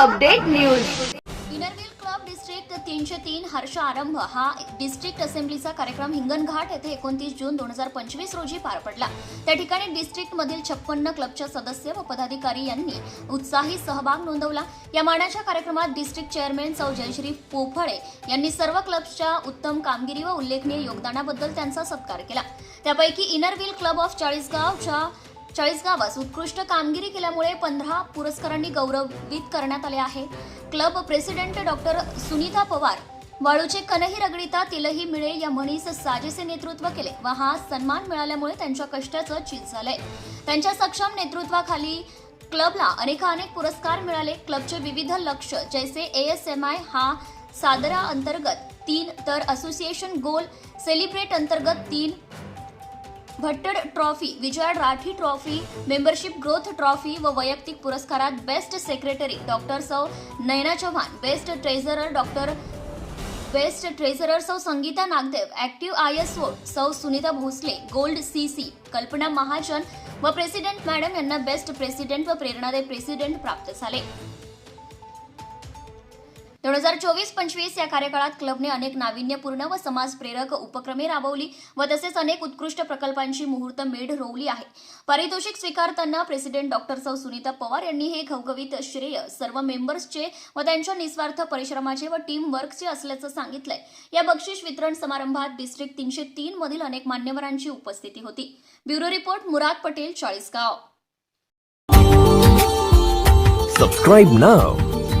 Update news. District तीनशे तीन हर्ष आरंभ. हा डिस्ट्रिक्ट असेंब्लीचा कार्यक्रम हिंगणघाट येथे एकोणतीस जून दोन हजार पंचवीस रोजी पार पडला. त्या ठिकाणी डिस्ट्रिक्टमधील छप्पन्न क्लबच्या सदस्य व पदाधिकारी यांनी उत्साही सहभाग नोंदवला. या मानाच्या कार्यक्रमात डिस्ट्रिक्ट चेअरमॅन सौ जयश्री पोफळे यांनी सर्व क्लब्सच्या उत्तम कामगिरी व उल्लेखनीय योगदानाबद्दल त्यांचा सत्कार केला. त्यापैकी इनरव्हील क्लब ऑफ चाळीसगावच्या चाळीस गावास उत्कृष्ट कामगिरी केल्यामुळे पंधरा पुरस्कारांनी गौरवित करण्यात आले आहे. Club president doctor Sunita Pawar वाळूचे कनही रगडिता तिलही मिळे या म्हणीस साजेसे नेतृत्व केले. व हा सन्मान मिळाल्यामुळे त्यांच्या कष्टाचं चीज झालंय. त्यांच्या सक्षम नेतृत्वाखाली क्लबला अनेकानेक पुरस्कार मिळाले. क्लबचे विविध लक्ष जैसे एएसएमआय हा सादरा अंतर्गत तीन तर असोसिएशन गोल सेलिब्रेट अंतर्गत तीन Bhattad trophy Vijay Rathi trophy membership growth trophy व वैयक्तिक पुरस्कारात बेस्ट सेक्रेटरी डॉक्टर सौ Nayana Chavan best treasurer doctor best treasurer सौ Sangeeta Nagdev active I S O सौ Sunita Bhosale gold C C Kalpana Mahajan व president madam यांना best president व प्रेरणादायी प्रेसिडेंट प्राप्त झाले. दोन हजार चोवीस पंचवीस या कार्यकाळात क्लबने अनेक नाविन्यपूर्ण व समाजप्रेरक उपक्रमे राबवली व तसेच अनेक उत्कृष्ट प्रकल्पांची मुहूर्त मेढ रोवली आहे. पारितोषिक स्वीकारताना प्रेसिडेंट डॉक्टर सौ सुनीता पवार यांनी हे घवघवीत श्रेय सर्व मेंबर्सचे व त्यांच्या निस्वार्थ परिश्रमाचे व टीम वर्कचे असल्याचं सांगितलंय. या बक्षीस वितरण समारंभात डिस्ट्रिक्ट तीनशे तीन मधील अनेक मान्यवरांची उपस्थिती होती. Bureau report Murad Patel Chalisgaon. Subscribe नाव